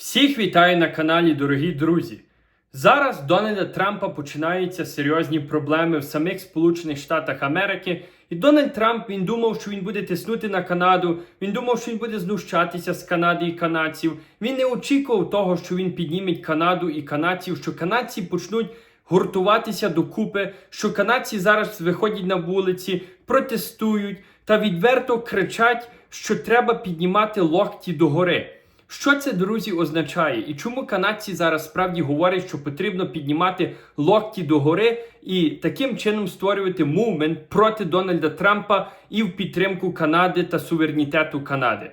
Всіх вітаю на каналі, дорогі друзі. Зараз Дональда Трампа починаються серйозні проблеми в самих Сполучених Штатах Америки. І Дональд Трамп він думав, що він буде тиснути на Канаду. Він думав, що він буде знущатися з Канади і канадців. Він не очікував того, що він підніме Канаду і канадців, що канадці почнуть гуртуватися докупи, що канадці зараз виходять на вулиці, протестують та відверто кричать, що треба піднімати локті догори. Що це, друзі, означає? І чому канадці зараз справді говорять, що потрібно піднімати локті догори і таким чином створювати мувмент проти Дональда Трампа і в підтримку Канади та суверенітету Канади?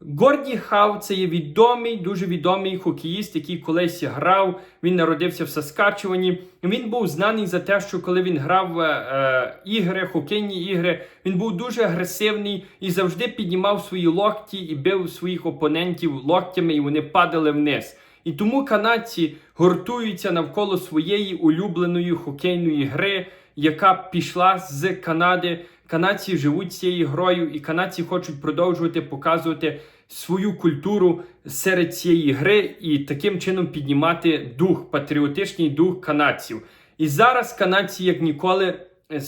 Горді Хау це є відомий, дуже відомий хокеїст, який колись грав. Він народився в Саскачевані. Він був знаний за те, що коли він грав е, е, ігри, хокейні ігри, він був дуже агресивний і завжди піднімав свої локті і бив своїх опонентів локтями, і вони падали вниз. І тому канадці гуртуються навколо своєї улюбленої хокейної гри, яка пішла з Канади. Канадці живуть цією грою, і канадці хочуть продовжувати показувати свою культуру серед цієї гри і таким чином піднімати дух, патріотичний дух канадців. І зараз канадці, як ніколи, е,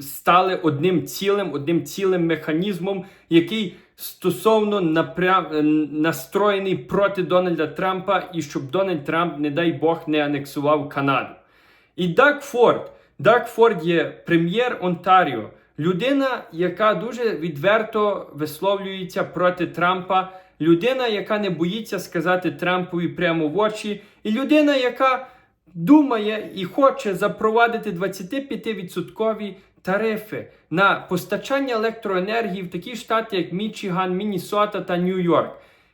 стали одним цілим, одним цілим механізмом, який стосовно напрям... е, настроєний проти Дональда Трампа, і щоб Дональд Трамп, не дай Бог, не анексував Канаду. І Даг Форд. Даг Форд є прем'єр Онтаріо, людина, яка дуже відверто висловлюється проти Трампа, людина, яка не боїться сказати Трампові прямо в очі, і людина, яка думає і хоче запровадити 25% тарифи на постачання електроенергії в такі штати, як Мічиган, Міннесота та Нью-Йорк.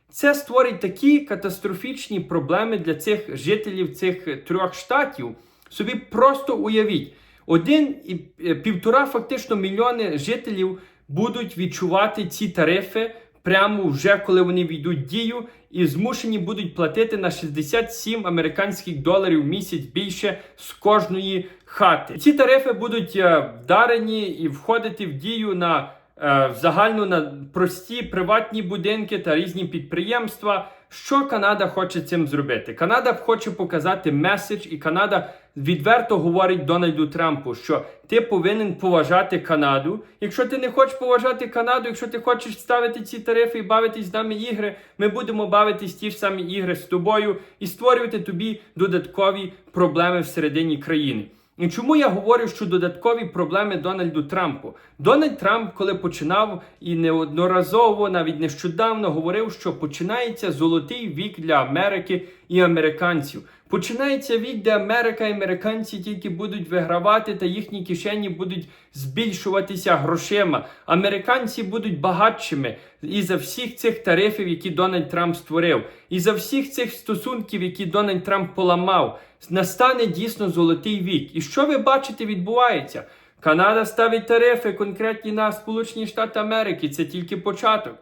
Це створить такі катастрофічні проблеми для цих жителів цих трьох штатів. Собі просто уявіть, один і е, півтора фактично мільйони жителів будуть відчувати ці тарифи прямо вже коли вони війдуть дію, і змушені будуть платити на 67 американських доларів в місяць більше з кожної хати. Ці тарифи будуть е, вдарені і входити в дію на е, загальну на прості приватні будинки та різні підприємства. Що Канада хоче цим зробити? Канада хоче показати меседж, і Канада відверто говорить Дональду Трампу, що ти повинен поважати Канаду. Якщо ти не хочеш поважати Канаду, якщо ти хочеш ставити ці тарифи і бавитись з нами ігри, ми будемо бавитись ті ж самі ігри з тобою і створювати тобі додаткові проблеми всередині країни. І чому я говорю, що додаткові проблеми Дональду Трампу? Дональд Трамп, коли починав і неодноразово, навіть нещодавно говорив, що починається золотий вік для Америки і американців. Починається вік, де Америка і американці тільки будуть вигравати, та їхні кишені будуть збільшуватися грошима. Американці будуть багатшими і за всіх цих тарифів, які Дональд Трамп створив, і за всіх цих стосунків, які Дональд Трамп поламав, настане дійсно золотий вік. І що ви бачите, відбувається? Канада ставить тарифи конкретні на Сполучені Штати Америки. Це тільки початок.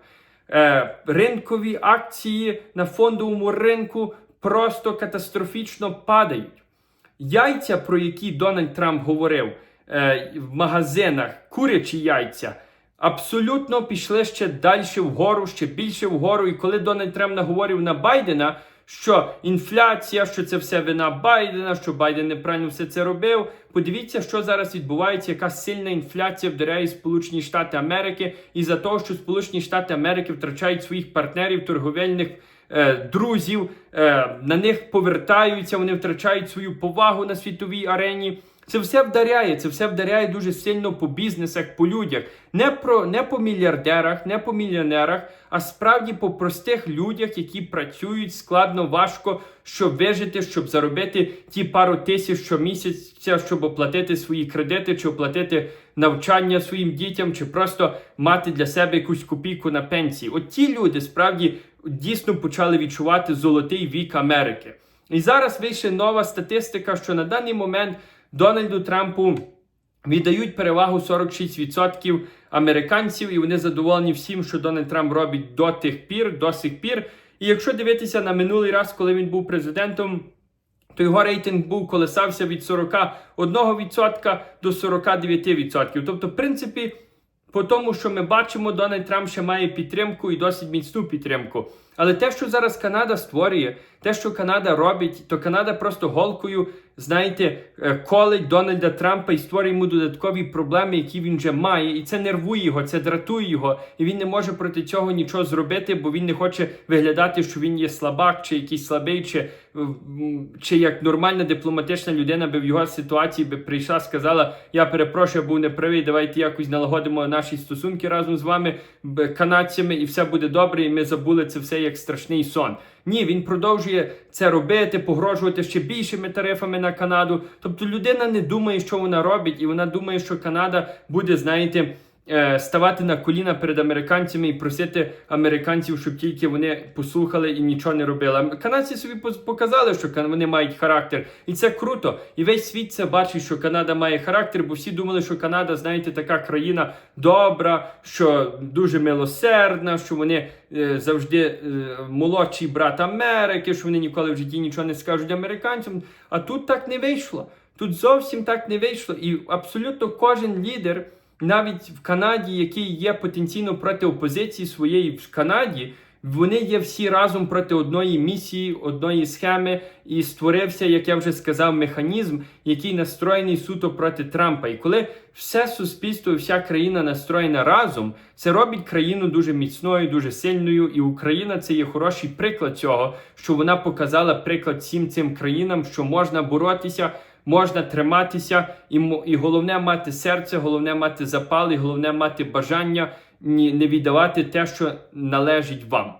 Е, ринкові акції на фондовому ринку просто катастрофічно падають. Яйця, про які Дональд Трамп говорив е, в магазинах, курячі яйця, абсолютно пішли ще далі вгору, ще більше вгору. І коли Дональд Трамп наговорив на Байдена, що інфляція, що це все вина Байдена, що Байден неправильно все це робив. Подивіться, що зараз відбувається, яка сильна інфляція вдаряє Сполучені Штати Америки, і за того, що Сполучені Штати Америки втрачають своїх партнерів, торговельних е, друзів, е, на них повертаються, вони втрачають свою повагу на світовій арені. Це все вдаряє, це все вдаряє дуже сильно по бізнесах, по людях. Не про не по мільярдерах, не по мільйонерах, а справді по простих людях, які працюють складно, важко, щоб вижити, щоб заробити ті пару тисяч щомісяця, щоб оплатити свої кредити, чи оплатити навчання своїм дітям, чи просто мати для себе якусь копійку на пенсії. От ті люди справді дійсно почали відчувати золотий вік Америки. І зараз вийшла нова статистика, що на даний момент Дональду Трампу віддають перевагу 46% американців, і вони задоволені всім, що Дональд Трамп робить до тих пір, до сих пір. І якщо дивитися на минулий раз, коли він був президентом, то його рейтинг був колесався від 41% до 49%. Тобто, в принципі, по тому, що ми бачимо, Дональд Трамп ще має підтримку і досить міцну підтримку. Але те, що зараз Канада створює, те, що Канада робить, то Канада просто голкою, знаєте, е, колить Дональда Трампа і створює йому додаткові проблеми, які він вже має. І це нервує його, це дратує його. І він не може проти цього нічого зробити, бо він не хоче виглядати, що він є слабак, чи якийсь слабий, чи, чи як нормальна дипломатична людина би в його ситуації би прийшла, сказала: Я перепрошую, я був неправий, давайте якось налагодимо наші стосунки разом з вами, канадцями, і все буде добре, і ми забули це все як страшний сон. Ні, він продовжує це робити, погрожувати ще більшими тарифами на Канаду. Тобто людина не думає, що вона робить, і вона думає, що Канада буде, знаєте, ставати на коліна перед американцями і просити американців, щоб тільки вони послухали і нічого не робили. Канадці собі показали, що вони мають характер, і це круто. І весь світ це бачить, що Канада має характер, бо всі думали, що Канада, знаєте, така країна добра, що дуже милосердна, що вони е, завжди е, молодший брат Америки, що вони ніколи в житті нічого не скажуть американцям. А тут так не вийшло. Тут зовсім так не вийшло. І абсолютно кожен лідер, навіть в Канаді, який є потенційно проти опозиції своєї в Канаді, вони є всі разом проти одної місії, одної схеми, і створився, як я вже сказав, механізм, який настроєний суто проти Трампа. І коли все суспільство, вся країна настроєна разом, це робить країну дуже міцною, дуже сильною. І Україна це є хороший приклад цього, що вона показала приклад всім цим країнам, що можна боротися. Можна триматися, і, і головне мати серце, головне мати запал, і головне мати бажання не віддавати те, що належить вам.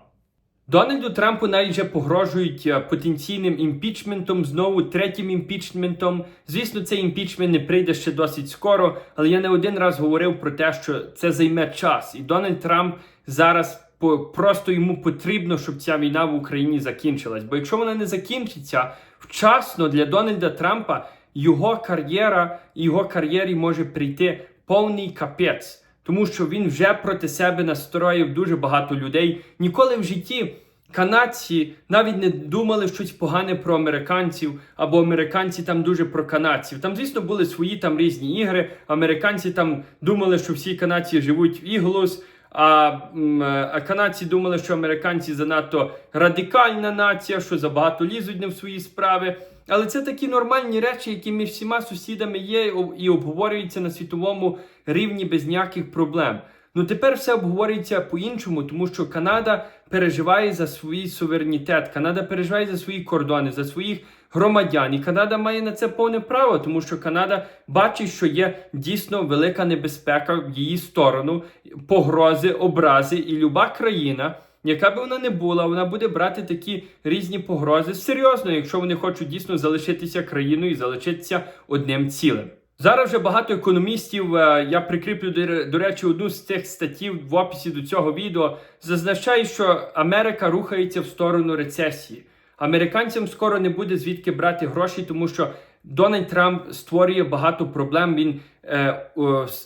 Дональду Трампу навіть вже погрожують е, потенційним імпічментом, знову третім імпічментом. Звісно, цей імпічмент не прийде ще досить скоро, але я не один раз говорив про те, що це займе час, і Дональд Трамп зараз просто йому потрібно, щоб ця війна в Україні закінчилась. Бо якщо вона не закінчиться вчасно для Дональда Трампа, його кар'єра його кар'єрі може прийти повний капець. Тому що він вже проти себе настроїв дуже багато людей. Ніколи в житті канадці навіть не думали щось погане про американців, або американці там дуже про канадців. Там, звісно, були свої там різні ігри. Американці там думали, що всі канадці живуть в іглус. А, а канадці думали, що американці занадто радикальна нація, що забагато лізуть не в свої справи. Але це такі нормальні речі, які між всіма сусідами є і обговорюються на світовому рівні без ніяких проблем. Ну тепер все обговорюється по-іншому, тому що Канада переживає за свій суверенітет, Канада переживає за свої кордони, за своїх громадян. І Канада має на це повне право, тому що Канада бачить, що є дійсно велика небезпека в її сторону, погрози, образи, і люба країна. Яка би вона не була, вона буде брати такі різні погрози серйозно, якщо вони хочуть дійсно залишитися країною і залишитися одним цілим. Зараз вже багато економістів, е, я прикріплю до речі, одну з цих статтів в описі до цього відео, зазначає, що Америка рухається в сторону рецесії. Американцям скоро не буде звідки брати гроші, тому що Дональд Трамп створює багато проблем. Він е,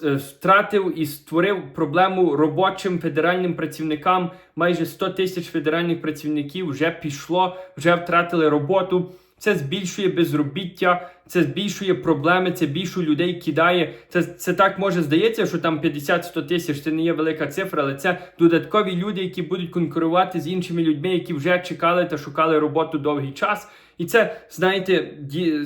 е, втратив і створив проблему робочим федеральним працівникам. Майже 100 тисяч федеральних працівників вже пішло, вже втратили роботу. Це збільшує безробіття, це збільшує проблеми, це більше людей кидає. Це, це так може здається, що там 50-100 тисяч це не є велика цифра, але це додаткові люди, які будуть конкурувати з іншими людьми, які вже чекали та шукали роботу довгий час. І це, знаєте, ді,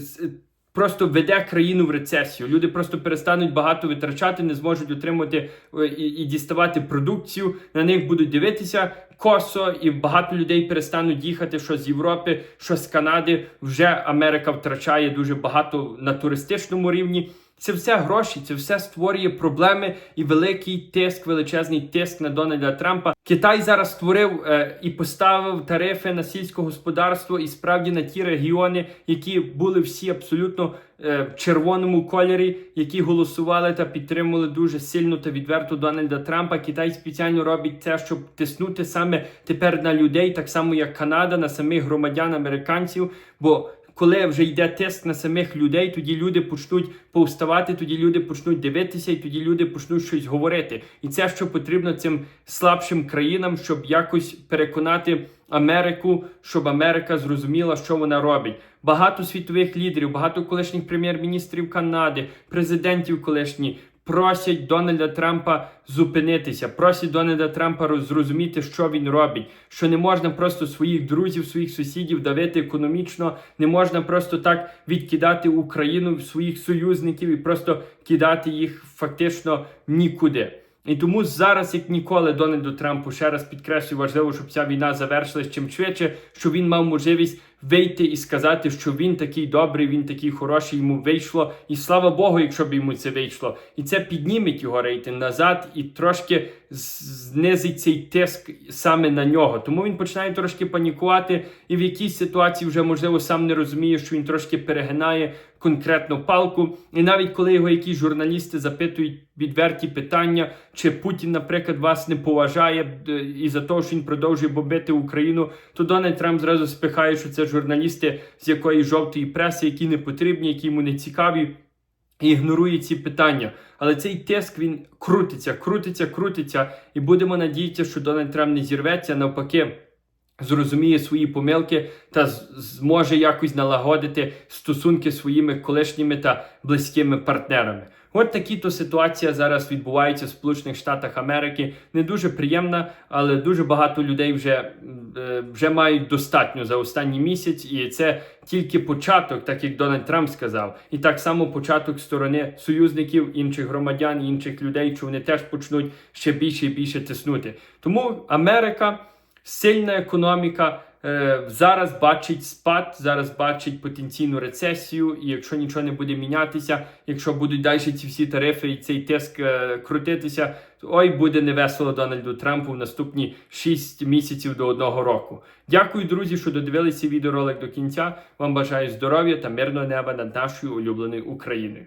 просто веде країну в рецесію. Люди просто перестануть багато витрачати, не зможуть отримати е, і, і діставати продукцію. На них будуть дивитися косо, і багато людей перестануть їхати, що з Європи, що з Канади. Вже Америка втрачає дуже багато на туристичному рівні. Це все гроші, це все створює проблеми і великий тиск, величезний тиск на Дональда Трампа. Китай зараз створив е, і поставив тарифи на сільське господарство і справді на ті регіони, які були всі абсолютно е, в червоному кольорі, які голосували та підтримували дуже сильно та відверто Дональда Трампа. Китай спеціально робить це, щоб тиснути саме тепер на людей, так само як Канада, на самих громадян американців. Бо коли вже йде тиск на самих людей, тоді люди почнуть повставати, тоді люди почнуть дивитися, і тоді люди почнуть щось говорити. І це що потрібно цим слабшим країнам, щоб якось переконати Америку, щоб Америка зрозуміла, що вона робить. Багато світових лідерів, багато колишніх прем'єр-міністрів Канади, президентів колишні. Просять Дональда Трампа зупинитися, просять Дональда Трампа роз- зрозуміти, що він робить, що не можна просто своїх друзів, своїх сусідів давити економічно, не можна просто так відкидати Україну своїх союзників і просто кидати їх фактично нікуди. І тому зараз, як ніколи, Дональду Трампу ще раз підкреслюю, важливо, щоб ця війна завершилась чим швидше, щоб він мав можливість вийти і сказати, що він такий добрий, він такий хороший, йому вийшло. І слава Богу, якщо б йому це вийшло. І це підніметь його рейтинг назад і трошки знизить цей тиск саме на нього. Тому він починає трошки панікувати, і в якійсь ситуації вже можливо сам не розуміє, що він трошки перегинає конкретну палку. І навіть коли його якісь журналісти запитують відверті питання, чи Путін, наприклад, вас не поважає е, і за того, що він продовжує бомбити Україну, то Дональд Трамп зразу спихає, що це журналісти з якоїсь жовтої преси, які не потрібні, які йому не цікаві. І ігнорує ці питання. Але цей тиск він крутиться, крутиться, крутиться. І будемо надіятися, що Дональд Трамп не зірветься, навпаки, зрозуміє свої помилки та зможе якось налагодити стосунки зі своїми колишніми та близькими партнерами. От такі то ситуація зараз відбувається в Сполучених Штатах Америки. Не дуже приємна, але дуже багато людей вже, е, вже мають достатньо за останній місяць, і це тільки початок, так як Дональд Трамп сказав, і так само початок сторони союзників, інших громадян, інших людей, що вони теж почнуть ще більше і більше тиснути. Тому Америка сильна економіка. е, Зараз бачить спад, зараз бачить потенційну рецесію, і якщо нічого не буде мінятися, якщо будуть далі ці всі тарифи і цей тиск е, крутитися, то ой, буде невесело Дональду Трампу в наступні 6 місяців до одного року. Дякую, друзі, що додивилися відеоролик до кінця. Вам бажаю здоров'я та мирного неба над нашою улюбленою Україною.